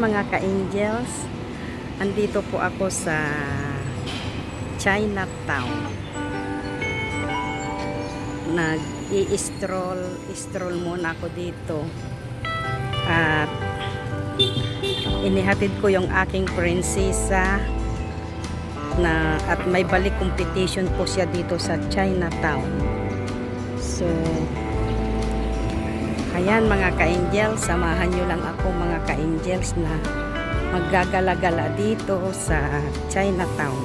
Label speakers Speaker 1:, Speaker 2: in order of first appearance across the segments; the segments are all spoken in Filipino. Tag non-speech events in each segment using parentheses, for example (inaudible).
Speaker 1: Mga ka-angels, andito po ako sa Chinatown. Nag-i-stroll, stroll muna ako dito. At inihatid ko yung aking prinsesa na at may balik competition po siya dito sa Chinatown. So, Ayan mga ka-angels, samahan nyo lang ako mga ka-angels na maggagala-gala dito sa Chinatown.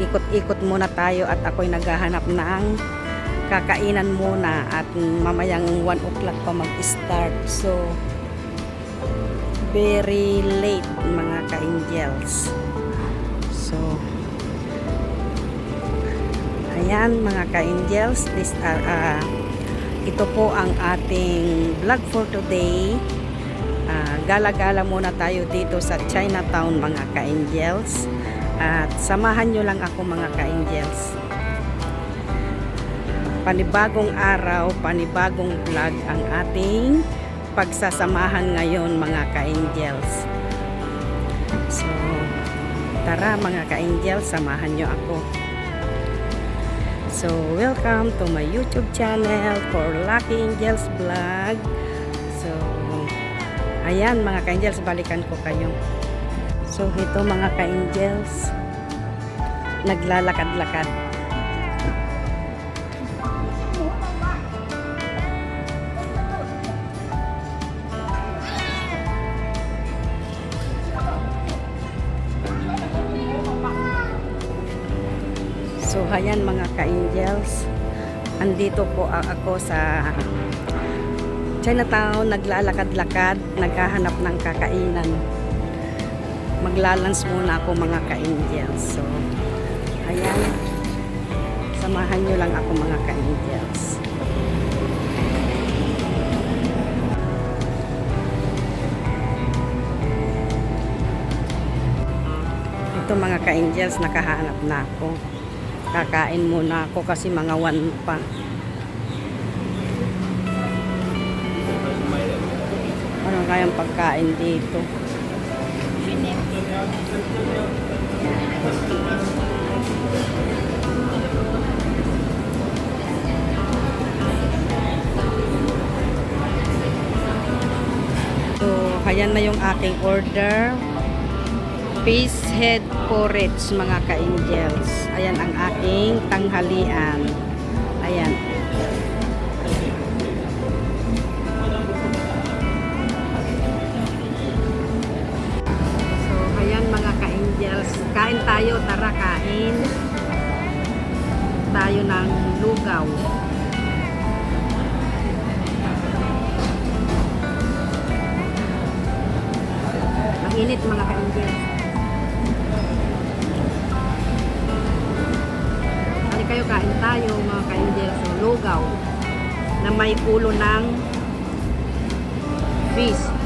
Speaker 1: Ikot-ikot muna tayo at ako'y naghahanap ng kakainan muna at mamayang 1 o'clock pa mag-start. So, very late mga ka-angels. So, ayan mga ka-angels, this are uh, ito po ang ating vlog for today. Ah, gala-gala muna tayo dito sa Chinatown mga ka-angels. At samahan nyo lang ako mga ka-angels. Panibagong araw, panibagong vlog ang ating pagsasamahan ngayon mga ka-angels. So, tara mga ka-angels, samahan nyo ako. So, welcome to my YouTube channel for Lucky Angels Vlog. So, ayan mga ka-angels, balikan ko kayo. So, ito mga ka-angels, naglalakad-lakad. So, ayan mga ka-angels. Andito po ako sa Chinatown, naglalakad-lakad, naghahanap ng kakainan. Maglalans muna ako mga ka-angels. So, ayan. Samahan nyo lang ako mga ka-angels. Ito mga ka-angels, nakahanap na ako. Kakain muna ako kasi mga one pa. Ano kayang pagkain dito? So, ayan na yung aking order. Fish head porridge mga ka-angels. Ayan ang aking tanghalian. Ayan. So, ayan mga ka-angels. Kain tayo, tara kain. Tayo ng lugaw. Ang init mga ka-angels. Tayo mga ka-angels. So, lugaw na may ulo ng fish.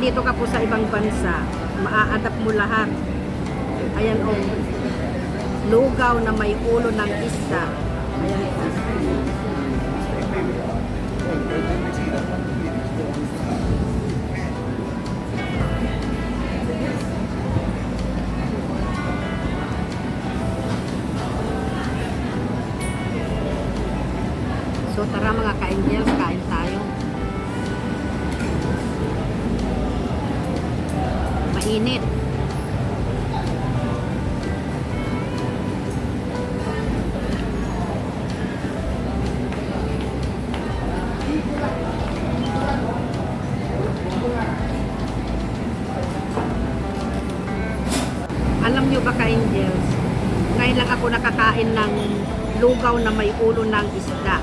Speaker 1: Pag andito ka po sa ibang bansa, maa-adapt mo lahat. Ayan o. Lugaw na may ulo ng isda. Ayan po. So tara mga ka-angels, kain tayo. Mainit. Alam nyo ba ka-angels, ngayon lang ako nakakain ng lugaw na may ulo ng isda.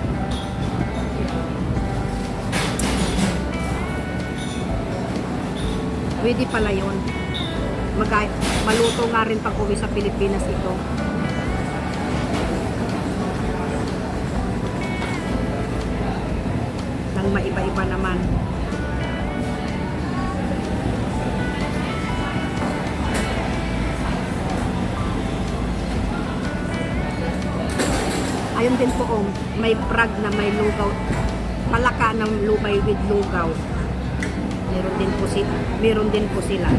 Speaker 1: Pwede pala yun. Mag maluto nga rin pag uwi sa Pilipinas ito. Nang maiba-iba naman. Ayun din po, oh, may prag na may lugaw. Palaka ng lumay with lugaw. Meron din po sila. Meron din po sila.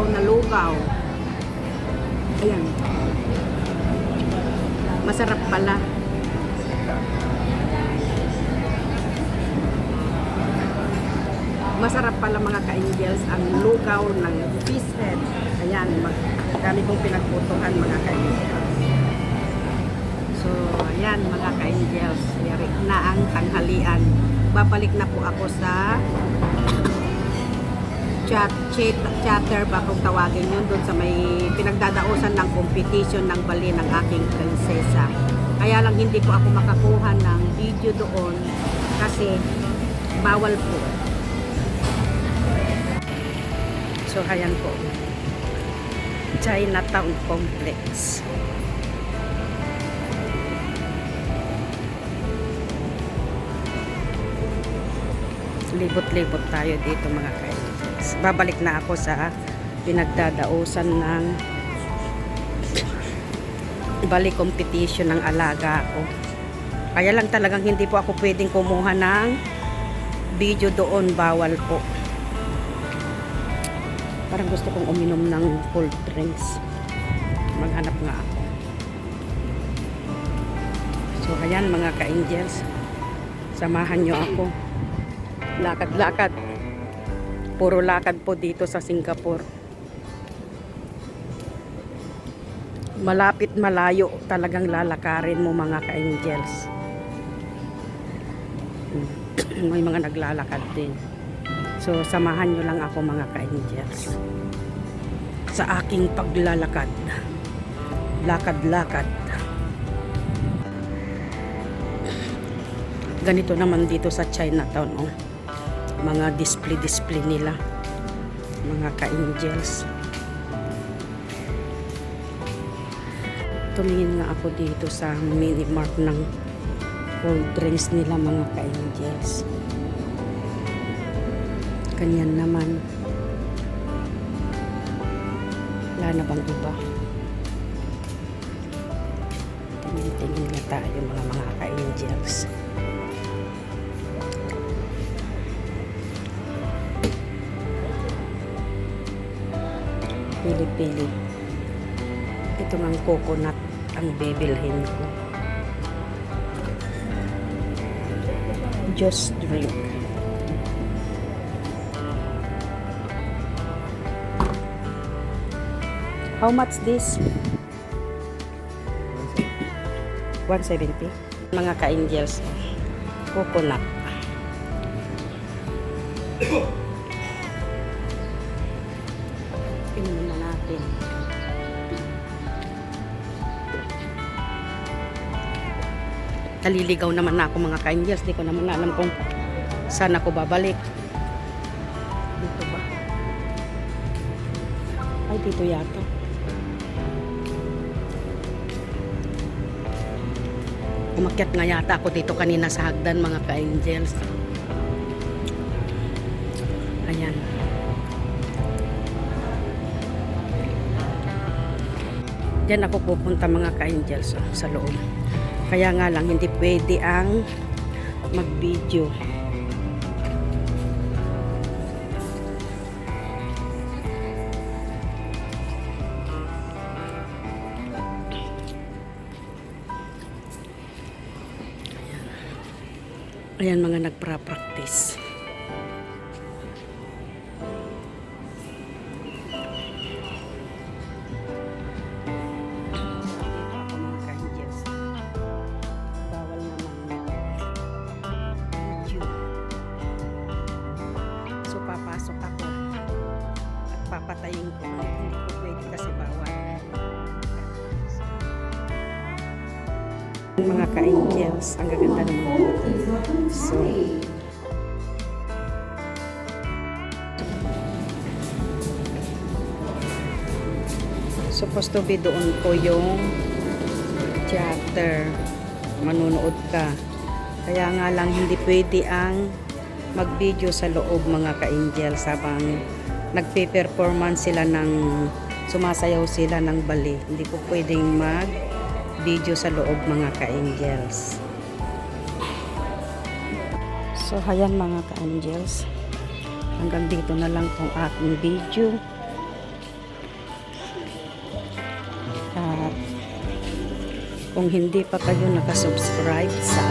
Speaker 1: Wataw na lugaw. Ayan. Masarap pala. Masarap pala mga ka-angels ang lugaw ng fish head. Ayan, dami kong pinagputuhan mga ka-angels. So, ayan mga ka-angels. Yari na ang tanghalian. Babalik na po ako sa chat, chat, chatter ba kung tawagin yun doon sa may pinagdadausan ng competition ng bali ng aking prinsesa. Kaya lang hindi ko ako makakuha ng video doon kasi bawal po. So, ayan po. Chinatown Complex. Libot-libot tayo dito mga kaibigan. Babalik na ako sa pinagdadausan ng balik competition ng alaga ko. Kaya lang talagang hindi po ako pwedeng kumuha ng video doon. Bawal po. Parang gusto kong uminom ng cold drinks. Maghanap nga ako. So, ayan mga ka-angels. Samahan nyo ako. Lakad-lakad. Puro lakad po dito sa Singapore. Malapit malayo talagang lalakarin mo mga ka-angels. (clears throat) May mga naglalakad din. So, samahan nyo lang ako mga ka-angels. Sa aking paglalakad. Lakad-lakad. Ganito naman dito sa Chinatown, oh. Mga display-display nila. Mga ka-angels. Tumingin nga ako dito sa mini mart ng cold drinks nila mga ka-angels. Ganyan naman. Wala na bang iba? Tingin-tingin na tayo mga mga ka-angels. Pili-pili. Ito ng coconut ang bibilhin ko. Just drink. How much this? 170. Mga ka-angels. Coconut. Natin. Naliligaw naman na ako mga ka-angels. Di ko naman alam kung saan ako babalik. Dito ba? Ay, dito yata. Umakyat nga yata ako dito kanina sa hagdan mga ka-angels. Ayan. Diyan ako pupunta mga ka-angels oh, sa loob. Kaya nga lang hindi pwede ang mag-video. Ayan mga nagpra-practice. Mga ka-angels, ang gaganda naman. So, supposed to be doon ko yung theater. Manunood ka. Kaya nga lang hindi pwede ang mag-video sa loob mga ka-angels habang nagpe-performance sila ng sumasayaw sila ng bali. Hindi po pwedeng mag-video sa loob mga ka-angels. So, hayan mga ka-angels. Hanggang dito na lang tong aking video. At kung hindi pa kayo nakasubscribe sa